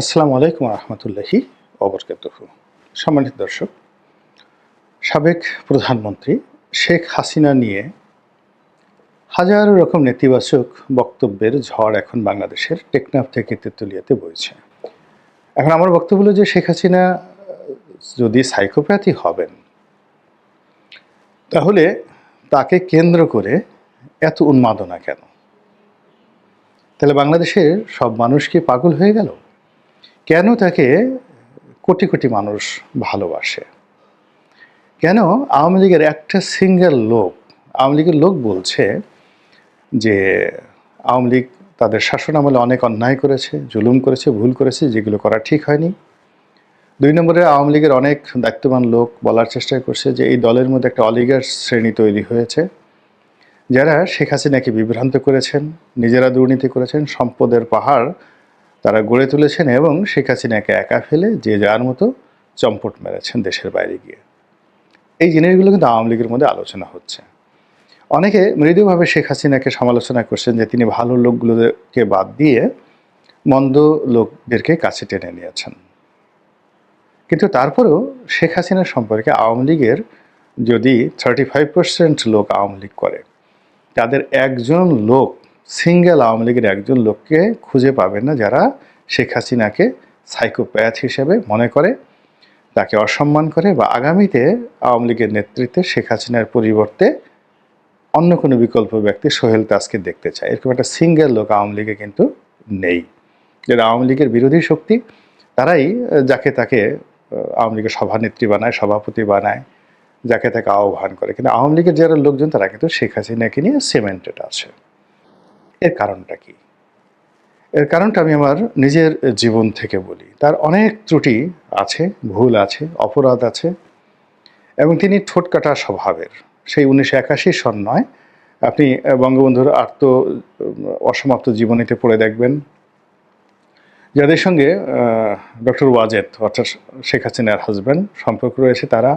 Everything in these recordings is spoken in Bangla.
আসসালামু আলাইকুম রহমতুল্লাহি অবরকাত সম্মানিত দর্শক, সাবেক প্রধানমন্ত্রী শেখ হাসিনা নিয়ে হাজারো রকম নেতিবাচক বক্তব্যের ঝড় এখন বাংলাদেশের টেকনাফ থেকে তেঁতুলিয়াতে বইছে। এখন আমার বক্তব্য হলো যে শেখ হাসিনা যদি সাইকোপ্যাথি হবেন, তাহলে তাকে কেন্দ্র করে এত উন্মাদনা কেন? তাহলে বাংলাদেশের সব মানুষ কি পাগল হয়ে গেল? কেন তাকে কোটি কোটি মানুষ ভালোবাসে? কেন আওয়ামী লীগের একটা সিঙ্গেল লোক, আওয়ামী লীগের লোক বলছে যে আওয়ামী লীগ তাদের শাসন আমলে অনেক অন্যায় করেছে, জুলুম করেছে, ভুল করেছে, যেগুলো করা ঠিক হয়নি। দুই নম্বরে আওয়ামী লীগের অনেক দায়িত্ববান লোক বলার চেষ্টা করছে যে এই দলের মধ্যে একটা অলিগার শ্রেণি তৈরি হয়েছে, যারা শেখ হাসিনাকে বিভ্রান্ত করেছেন, নিজেরা দুর্নীতি করেছেন, সম্পদের পাহাড় তারা গড়ে তুলেছেন এবং শেখ হাসিনাকে একা ফেলে যে যার মতো চম্পট মেরেছেন দেশের বাইরে গিয়ে। এই জিনিসগুলো কিন্তু আওয়ামী লীগের মধ্যে আলোচনা হচ্ছে। অনেকে মৃদুভাবে শেখ হাসিনাকে সমালোচনা করছেন যে তিনি ভালো লোকগুলোকে বাদ দিয়ে মন্দ লোকদেরকে কাছে টেনে নিয়েছেন। কিন্তু তারপরেও শেখ হাসিনা সম্পর্কে আওয়ামী লীগের যদি থার্টি ফাইভ পার্সেন্ট লোক আওয়ামী লীগ করে, তাদের একজন লোক সিঙ্গেল আওয়ামী লীগের একজন লোককে খুঁজে পাবেন না যারা শেখ হাসিনাকে সাইকোপ্যাথ হিসেবে মনে করে, তাকে অসম্মান করে বা আগামীতে আওয়ামী লীগের নেতৃত্বে শেখ হাসিনার পরিবর্তে অন্য কোনো বিকল্প ব্যক্তি সোহেল তাজকে দেখতে চায়। এরকম একটা সিঙ্গেল লোক আওয়ামী লীগে কিন্তু নেই। যারা আওয়ামী লীগের বিরোধী শক্তি, তারাই যাকে তাকে আওয়ামী লীগের সভানেত্রী বানায়, সভাপতি বানায়, যাকে তাকে আহ্বান করে। কিন্তু আওয়ামী লীগের যারা লোকজন, তারা কিন্তু শেখ হাসিনাকে নিয়ে সিমেন্টেড আছে। এর কারণটা কি? এর কারণটা আমি আমার নিজের জীবন থেকে বলি। তার অনেক ত্রুটি আছে, ভুল আছে, অপরাধ আছে এবং তিনি ঠোঁটকাটা স্বভাবের। সেই উনিশশো একাশি সন নয়। আপনি বঙ্গবন্ধুর আত্ম অসমাপ্ত জীবনীতে পড়ে দেখবেন। যাদের সঙ্গে ডক্টর ওয়াজেদ অর্থাৎ শেখ হাসিনার হাজব্যান্ড সম্পর্ক রয়েছে তারা,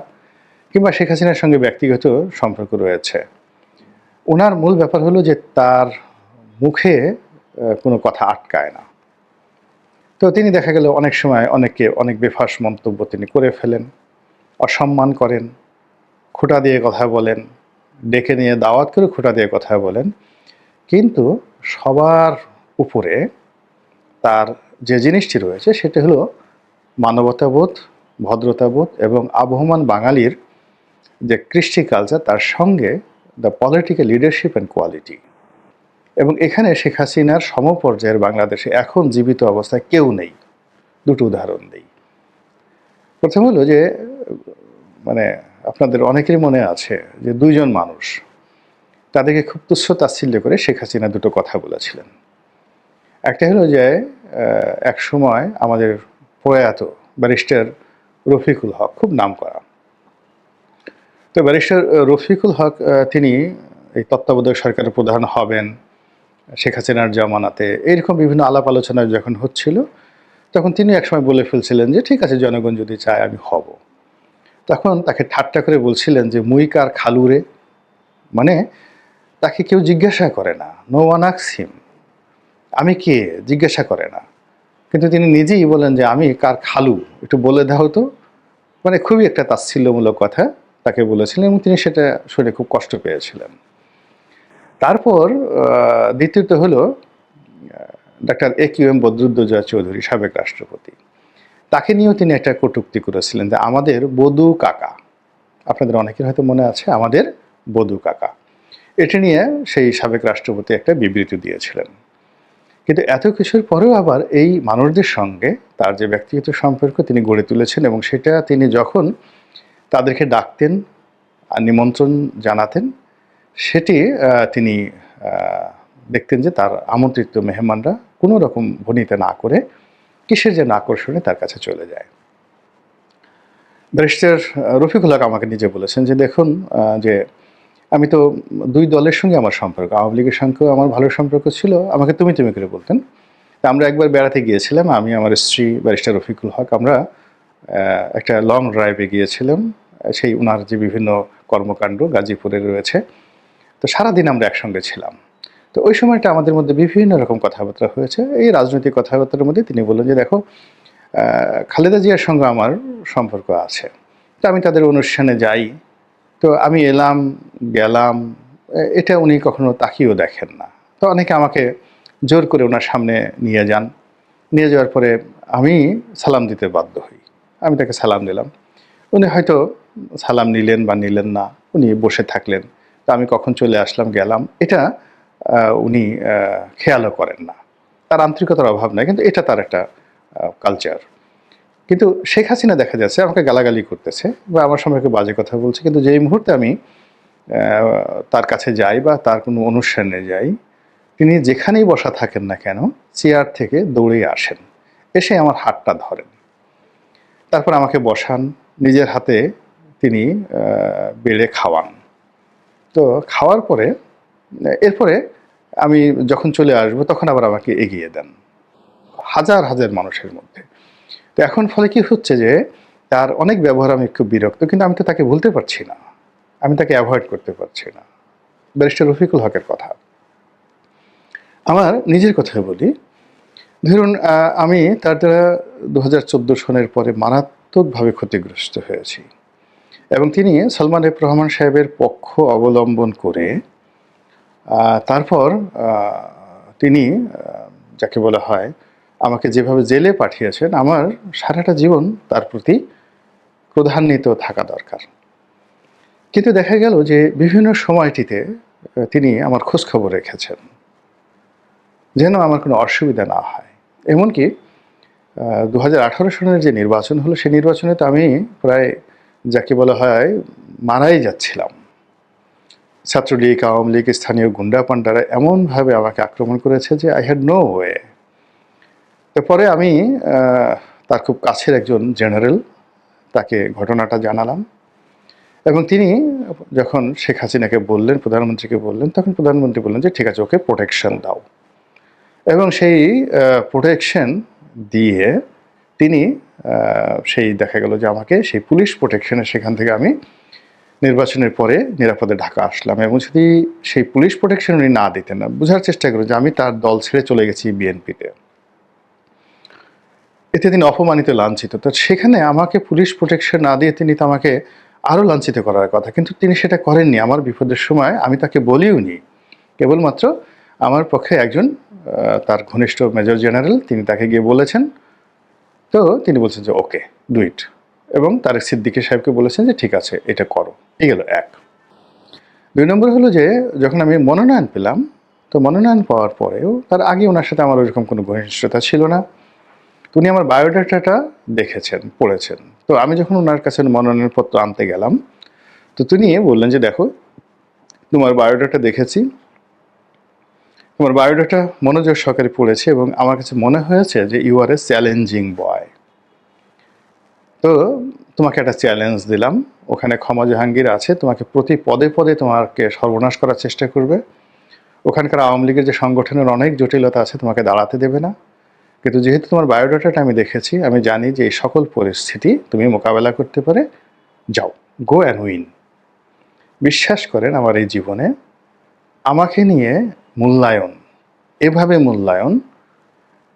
কিংবা শেখ হাসিনার সঙ্গে ব্যক্তিগত সম্পর্ক রয়েছে। ওনার মূল ব্যাপার হলো যে তার মুখে কোনো কথা আটকায় না। তো তিনি দেখা গেল অনেক সময় অনেককে অনেক বেফাস মন্তব্য তিনি করে ফেলেন, অসম্মান করেন, খোঁটা দিয়ে কথা বলেন, ডেকে নিয়ে দাওয়াত করে খোঁটা দিয়ে কথা বলেন। কিন্তু সবার উপরে তার যে জিনিসটি রয়েছে সেটি হলো মানবতাবোধ, ভদ্রতাবোধ এবং আবহমান বাঙালির যে কৃষ্টি কালচার তার সঙ্গে the political leadership and quality এবং এখানে শেখ হাসিনার সমপর্যায়ের বাংলাদেশে এখন জীবিত অবস্থায় কেউ নেই। দুটো উদাহরণ দিই। প্রথম হলো যে মানে আপনাদের অনেকেরই মনে আছে যে দুইজন মানুষ, তাদেরকে খুব তুচ্ছ তাচ্ছিল্য করে শেখ হাসিনা দুটো কথা বলেছিলেন। একটা হলো যে এক সময় আমাদের প্রয়াত ব্যারিস্টার রফিকুল হক, খুব নাম করা। তো ব্যারিস্টার রফিকুল হক তিনি এই তত্ত্বাবধায়ক সরকারের প্রধান হবেন শেখ হাসিনার জামানাতে এইরকম বিভিন্ন আলাপ আলোচনা যখন হচ্ছিল, তখন তিনি একসময় বলে ফেলছিলেন যে, ঠিক আছে, জনগণ যদি চায় আমি হব। তখন তাকে ঠাট্টা করে বলছিলেন যে, মুই কার খালুরে? মানে তাকে কেউ জিজ্ঞাসা করে না, নো ওয়ান হিম। আমি কে? জিজ্ঞাসা করে না। কিন্তু তিনি নিজেই বলেন যে, আমি কার খালু? একটু বলে দাও তো। মানে খুবই একটা তাচ্ছিল্যমূলক কথা তাকে বলেছিলেন এবং তিনি সেটা শুনে খুব কষ্ট পেয়েছিলেন। তারপর দ্বিতীয়ত হলো doctor A Q M Badruddoza Chowdhury, সাবেক রাষ্ট্রপতি। তাকে নিয়েও তিনি একটা কটূক্তি করেছিলেন যে আমাদের বধু কাকা, আপনাদের অনেকের হয়তো মনে আছে, আমাদের বধু কাকা। এটি নিয়ে সেই সাবেক রাষ্ট্রপতি একটা বিবৃতি দিয়েছিলেন। কিন্তু এত কিছুর পরেও আবার এই মানুষদের সঙ্গে তার যে ব্যক্তিগত সম্পর্ক তিনি গড়ে তুলেছেন এবং সেটা তিনি যখন তাদেরকে ডাকতেন আর নিমন্ত্রণ জানাতেন সেটি তিনি দেখতেন যে তার আমন্ত্রিত মেহমানরা কোনো রকম ভনিতা না করে কিসের যেন আকর্ষণে তার কাছে চলে যায়। ব্যারিস্টার রফিকুল হক আমাকে নিজে বলেছেন যে, দেখুন যে আমি তো দুই দলের সঙ্গে আমার সম্পর্ক, আওয়ামী লীগের সঙ্গেও আমার ভালো সম্পর্ক ছিল, আমাকে তুমি তুমি করে বলতেন। তা আমরা একবার বেড়াতে গিয়েছিলাম, আমি, আমার স্ত্রী ব্যারিস্টার রফিকুল হক, আমরা একটা লং ড্রাইভে গিয়েছিলাম। সেই ওনার যে বিভিন্ন কর্মকাণ্ড গাজীপুরে রয়েছে তো সারাদিন আমরা একসঙ্গে ছিলাম। তো ওই সময়টা আমাদের মধ্যে বিভিন্ন রকম কথাবার্তা হয়েছে। এই রাজনৈতিক কথাবার্তার মধ্যে তিনি বললেন যে, দেখো খালেদা জিয়ার সঙ্গে আমার সম্পর্ক আছে। তো আমি তাদের অনুষ্ঠানে যাই। তো আমি এলাম, গেলাম। এটা উনি কখনো তাকিয়েও দেখেন না। তো অনেকে আমাকে জোর করে ওনার সামনে নিয়ে যান। নিয়ে যাওয়ার পরে আমি সালাম দিতে বাধ্য হই। আমি তাকে সালাম দিলাম। উনি হয়তো সালাম নিলেন বা নিলেন না। উনি বসে থাকলেন। তো আমি কখন চলে আসলাম, গেলাম, এটা উনি খেয়ালও করেন না। তার আন্তরিকতার অভাব নাই, কিন্তু এটা তার একটা কালচার কিন্তু শেখ হাসিনা দেখা যাচ্ছে, আমাকে গালাগালি করতেছে বা আমার সম্পর্কে বাজে কথা বলছে, কিন্তু যেই মুহূর্তে আমি তার কাছে যাই বা তার কোনো অনুষ্ঠানে যাই, তিনি যেখানেই বসা থাকেন না কেন, চেয়ার থেকে দৌড়ে আসেন, এসে আমার হাতটা ধরেন। তারপর আমাকে বসান, নিজের হাতে তিনি বেড়ে খাওয়ান। তো খাওয়ার পরে, এরপরে আমি যখন চলে আসব, তখন আবার আমাকে এগিয়ে দেন। হাজার হাজার মানুষের মধ্যে। তো এখন ফলে কি হচ্ছে যে, তার অনেক ব্যবহার আমি খুব বিরক্ত, কিন্তু আমি তো তাকে ভুলতে পারছি না। আমি তাকে অ্যাভয়েড করতে পারছি না। ব্যারিস্টার রফিকুল হকের কথা। আমার নিজের কথা বলি। ধরুন আমি তার দ্বারা দু হাজার চোদ্দ সনের পরে মারাত্মকভাবে ক্ষতিগ্রস্ত হয়েছি। এবং তিনি সালমান এফ রহমান সাহেবের পক্ষ অবলম্বন করে তারপর তিনি যাকে বলা হয়, আমাকে যেভাবে জেলে পাঠিয়েছেন, আমার সারাটা জীবন তার প্রতি ক্রধান্বিত থাকা দরকার। কিন্তু দেখা গেল যে বিভিন্ন সময়টিতে তিনি আমার খোঁজখবর রেখেছেন, যেন আমার কোনো অসুবিধা না হয়। এমনকি দু হাজার আঠারো সনের যে নির্বাচন হলো সেই নির্বাচনে তো আমি প্রায় যাকে বলা হয় মারাই যাচ্ছিলাম। ছাত্রলীগ, আওয়ামী লীগ, স্থানীয় গুন্ডা পান্ডারা এমনভাবে আমাকে আক্রমণ করেছে যে আই হ্যাড নো ওয়ে এরপরে আমি তার খুব কাছের একজন জেনারেল, তাকে ঘটনাটা জানালাম। এবং তিনি যখন শেখ হাসিনাকে বললেন, প্রধানমন্ত্রীকে বললেন, তখন প্রধানমন্ত্রী বললেন যে, ঠিক আছে, ওকে প্রোটেকশন দাও। এবং সেই প্রোটেকশন দিয়ে তিনি সেই দেখা গেল যে আমাকে সেই পুলিশ প্রোটেকশনে সেখান থেকে আমি নির্বাচনের পরে নিরাপদে ঢাকা আসলাম এবং যদি সেই পুলিশ প্রোটেকশন উনি না দিতেন না বোঝার চেষ্টা করেন যে আমি তার দল ছেড়ে চলে গেছি বিএনপিতে। এতে তিনি অপমানিত, লাঞ্ছিত। তো সেখানে আমাকে পুলিশ প্রোটেকশন না দিয়ে তিনি তো আমাকে আরও লাঞ্ছিত করার কথা, কিন্তু তিনি সেটা করেননি। আমার বিপদের সময় আমি তাকে বলিও নি কেবলমাত্র আমার পক্ষে একজন তার ঘনিষ্ঠ মেজর জেনারেল তিনি তাকে গিয়ে বলেছেন তো তিনি বলছেন যে, ওকে, ডু ইট। এবং তারেক সিদ্দিকী সাহেবকে বলেছেন যে, ঠিক আছে, এটা করো। এই গেল এক। দুই নম্বর হলো যে, যখন আমি মনোনয়ন পেলাম, তো মনোনয়ন পাওয়ার পরেও তার আগে ওনার সাথে আমার ওইরকম কোনো ঘনিষ্ঠতা ছিল না। উনি আমার বায়োডাটাটা দেখেছেন, পড়েছেন। তো আমি যখন ওনার কাছে মনোনয়নপত্র আনতে গেলাম, তো তিনি বললেন যে, দেখো, তোমার বায়োডাটা দেখেছি তোমার বায়োডাটা মনোযোগ সহকারে পড়েছে এবং আমার কাছে মনে হয়েছে যে ইউ আর এ চ্যালেঞ্জিং বয় তো তোমাকে একটা চ্যালেঞ্জ দিলাম। ওখানে ক্ষমা জাহাঙ্গীর আছে, তোমাকে প্রতি পদে পদে তোমাকে সর্বনাশ করার চেষ্টা করবে। ওখানকার আওয়ামী লীগের যে সংগঠনের অনেক জটিলতা আছে, তোমাকে দাঁড়াতে দেবে না। কিন্তু যেহেতু তোমার বায়োডাটাটা আমি দেখেছি, আমি জানি যে এই সকল পরিস্থিতি তুমি মোকাবেলা করতে পারে। যাও গো অ্যান্ড উইন বিশ্বাস করেন আমার এই জীবনে, আমাকে নিয়ে মূল্যায়ন। এভাবে মূল্যায়ন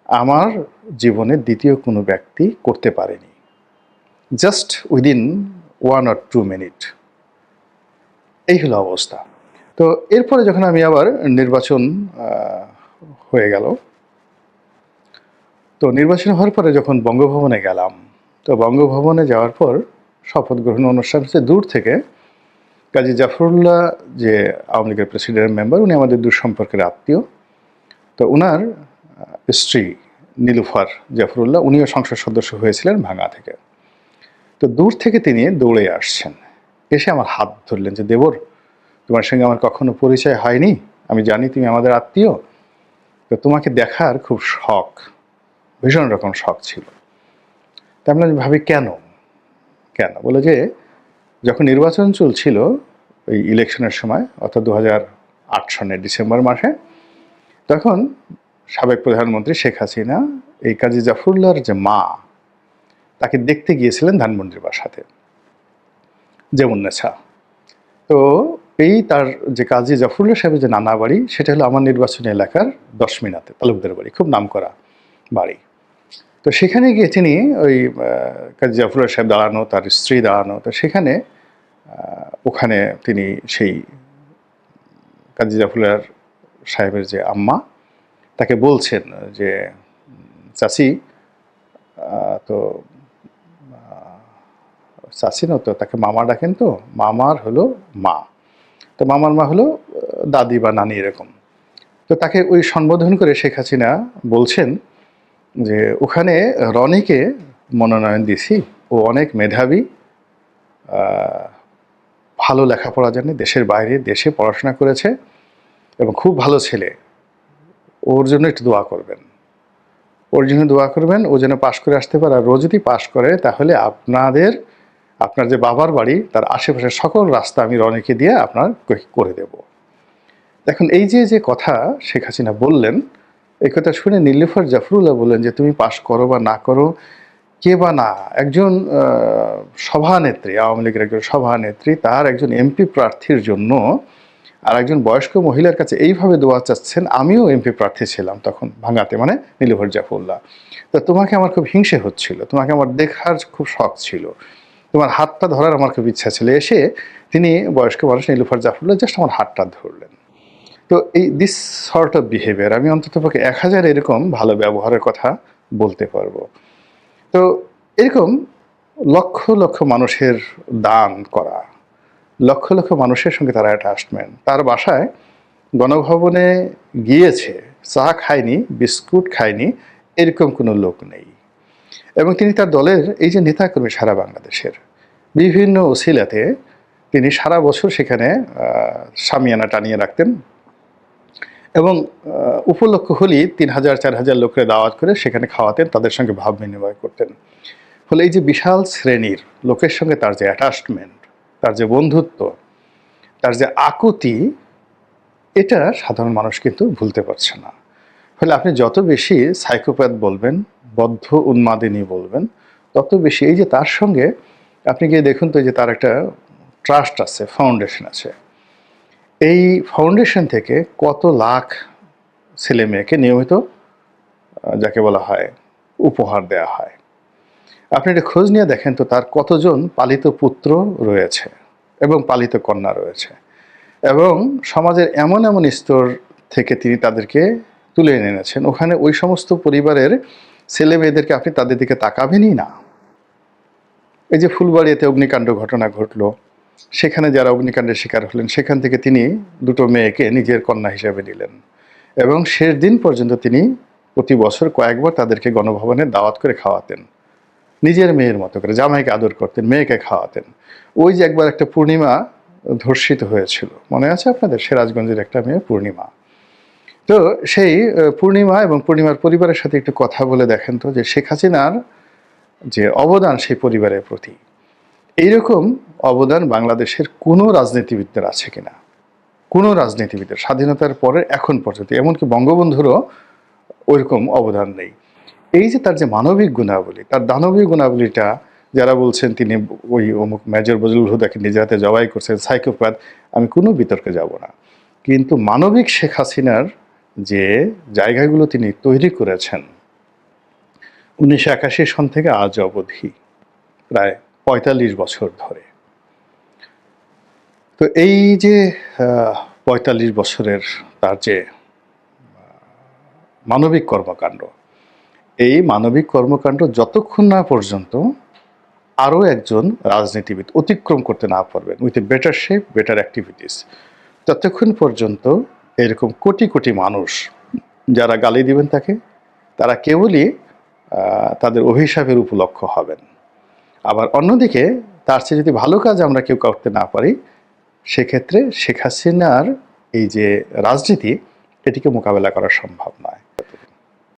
আমার জীবনে দ্বিতীয় কোনো ব্যক্তি করতে পারেনি। Just within one or two minute এই হলো অবস্থা। তো এরপরে যখন আমি আবার নির্বাচন হয়ে গেল, তো নির্বাচন হওয়ার পরে যখন বঙ্গভবনে গেলাম, তো বঙ্গভবনে যাওয়ার পর শপথ গ্রহণ অনুষ্ঠান হচ্ছে দূর থেকে। কাজী জাফরুল্লাহ, যে আওয়ামী লীগের প্রেসিডেন্ট মেম্বার, উনি আমাদের দূর সম্পর্কের আত্মীয়। তো ওনার স্ত্রী নীলুফার জাফরুল্লাহ, উনিও সংসদ সদস্য হয়েছিলেন ভাঙা থেকে। তো দূর থেকে তিনি দৌড়ে আসছেন। এসে আমার হাত ধরলেন যে, দেবর, তোমার সঙ্গে আমার কখনো পরিচয় হয়নি। আমি জানি তুমি আমাদের আত্মীয়। তো তোমাকে দেখার খুব শখ, ভীষণ রকম শখ ছিল। তা আমরা ভাবি, কেন? কেন? বলে যে যখন নির্বাচন চলছিল ওই ইলেকশনের সময়, অর্থাৎ দু আট সনের ডিসেম্বর মাসে, তখন সাবেক প্রধানমন্ত্রী শেখ হাসিনা, এই কাজী জাফরুল্লাহর যে মা, তাকে দেখতে গিয়েছিলেন ধানমন্ডির বাসাতে, যেমন নেছা তো এই তার যে কাজী জাফরুল্লাহ সাহেবের যে নানা বাড়ি, সেটা হলো আমার নির্বাচনী এলাকার দশ মিনাতে তালুকদার বাড়ি, খুব নামকরা বাড়ি। তো সেখানে গিয়ে তিনি ওই কাজী জাফরুল্লাহ সাহেব দাঁড়ানো, তার স্ত্রী দাঁড়ানো, তো সেখানে ওখানে তিনি সেই কাজী জাফরুল্লাহ সাহেবের যে আম্মা, তাকে বলছেন যে, চাচি তো চাচি না তো, তাকে মামা ডাকেন তো, মামার হলো মা। তো মামার মা হলো দাদি বা নানি এরকম। তো তাকে ওই সম্বোধন করে শেখ হাসিনা বলছেন যে ওখানে রনিকে মনোনয়ন দিছি ও অনেক মেধাবী ভালো লেখাপড়া জানে, দেশের বাইরে, দেশে পড়াশোনা করেছে এবং খুব ভালো ছেলে। ওর জন্য একটু দোয়া করবেন। ওর জন্য দোয়া করবেন, ও যেন পাশ করে আসতে পারে। আর ও যদি পাশ করে, তাহলে আপনাদের, আপনার যে বাবার বাড়ি, তার আশেপাশের সকল রাস্তা আমি রনিকে দিয়ে আপনার করে দেব। দেখুন, এই যে যে কথা শেখ হাসিনা বললেন এই কথা শুনে নীলিফার জাফরুল্লাহ বললেন যে, তুমি পাশ করো বা না করো, কে বা না? একজন সভানেত্রী, আওয়ামী লীগের একজন সভানেত্রী, তার একজন এমপি প্রার্থীর জন্য আর একজন বয়স্ক মহিলার কাছে এইভাবে দোয়া চাচ্ছেন, আমিও এমপি প্রার্থী ছিলাম তখন ভাঙাতে মানে নীলভর জাফরুল্লাহ। তো তোমাকে আমার খুব হিংসে হচ্ছিল, তোমাকে আমার দেখার খুব শখ ছিল, তোমার হাতটা ধরার আমার খুব ইচ্ছা ছিল। এসে তিনি বয়স্ক মানুষ নীলুফার জাফরুল্লাহ জাস্ট আমার হাতটা ধরলেন। তো এই দিস সর্ট অফ বিহেভিয়ার আমি অন্তত পক্ষে এক হাজার এরকম ভালো ব্যবহারের কথা বলতে পারব। তো এরকম লক্ষ লক্ষ মানুষের দান করা, লক্ষ লক্ষ মানুষের সঙ্গে তারা অ্যাটাচমেন্ট তার বাসায় গণভবনে গিয়েছে, চা খায়নি, বিস্কুট খায়নি, এরকম কোনো লোক নেই। এবং তিনি তার দলের এই যে নেতাকর্মী সারা বাংলাদেশের, বিভিন্ন ওসিলাতে তিনি সারা বছর সেখানে সামিয়ানা টানিয়ে রাখতেন এবং উপলক্ষ হলেই তিন হাজার, চার হাজার লোকের দাওয়াত করে সেখানে খাওয়াতেন, তাদের সঙ্গে ভাব বিনিময় করতেন। ফলে এই যে বিশাল শ্রেণির লোকের সঙ্গে তার যে অ্যাটাচমেন্ট তার যে বন্ধুত্ব, তার যে আকুতি, এটা সাধারণ মানুষ কিন্তু ভুলতে পারছে না। ফলে আপনি যত বেশি সাইকোপ্যাথ বলবেন, বদ্ধ উন্মাদিনী বলবেন, তত বেশি এই যে তার সঙ্গে আপনি গিয়ে দেখুন তো যে তার একটা ট্রাস্ট আছে ফাউন্ডেশন আছে। এই ফাউন্ডেশন থেকে কত লাখ ছেলে মেয়েকে নিয়মিত যাকে বলা হয় উপহার দেওয়া হয়। আপনি একটা খোঁজ নিয়ে দেখেন তো তার কতজন পালিত পুত্র রয়েছে এবং পালিত কন্যা রয়েছে। এবং সমাজের এমন এমন স্তর থেকে তিনি তাদেরকে তুলে এনে এনেছেন। ওখানে ওই সমস্ত পরিবারের ছেলে মেয়েদেরকে আপনি তাদের দিকে তাকাবেনই না। এই যে ফুলবাড়িতে অগ্নিকাণ্ড ঘটনা ঘটলো সেখানে যারা অগ্নিকাণ্ডের শিকার হলেন, সেখান থেকে তিনি দুটো মেয়েকে নিজের কন্যা হিসেবে নিলেন এবং শেষ দিন পর্যন্ত তিনি প্রতি বছর কয়েকবার তাদেরকে গণভবনে দাওয়াত করে খাওয়াতেন। নিজের মেয়ের মতো করে, জামাইকে আদর করতেন, মেয়েকে খাওয়াতেন। ওই যে একবার একটা পূর্ণিমা ধর্ষিত হয়েছিল। মনে আছে আপনাদের? সিরাজগঞ্জের একটা মেয়ে পূর্ণিমা। তো সেই পূর্ণিমা এবং পূর্ণিমার পরিবারের সাথে একটু কথা বলে দেখেন তো যে শেখ হাসিনার যে অবদান সেই পরিবারের প্রতি। এইরকম অবদান বাংলাদেশের কোনো রাজনীতিবিদদের আছে কিনা? কোনো রাজনীতিবিদের, স্বাধীনতার পরে এখন পর্যন্ত, এমনকি বঙ্গবন্ধুরও ওইরকম অবদান নেই। এই যে তার যে মানবিক গুণাবলী, তার দানবীয় গুণাবলীটা, যারা বলছেন তিনি ওই অমুক মেজর বজলুল হুদাকে নিজের হাতে জবাই করছেন, সাইকোপ্যাথ, আমি কোনো বিতর্কে যাব না। কিন্তু মানবিক শেখ হাসিনার যে জায়গাগুলো তিনি তৈরি করেছেন, উনিশশো একাশি সন থেকে আজ অবধি, প্রায় পঁয়তাল্লিশ বছর ধরে। তো এই যে পঁয়তাল্লিশ বছরের তার যে মানবিক কর্মকাণ্ড, এই মানবিক কর্মকাণ্ড যতক্ষণ না পর্যন্ত আরও একজন রাজনীতিবিদ অতিক্রম করতে না পারবেন with a better shape better activities ততক্ষণ পর্যন্ত এরকম কোটি কোটি মানুষ যারা গালি দিবেন তাকে, তারা কেবলই তাদের অভিশাপের উপলক্ষ হবেন। আবার অন্যদিকে তার চেয়ে যদি ভালো কাজ আমরা কেউ করতে না পারি, সেক্ষেত্রে শেখ হাসিনার এই যে রাজনীতি, এটিকে মোকাবেলা করা সম্ভব নয়।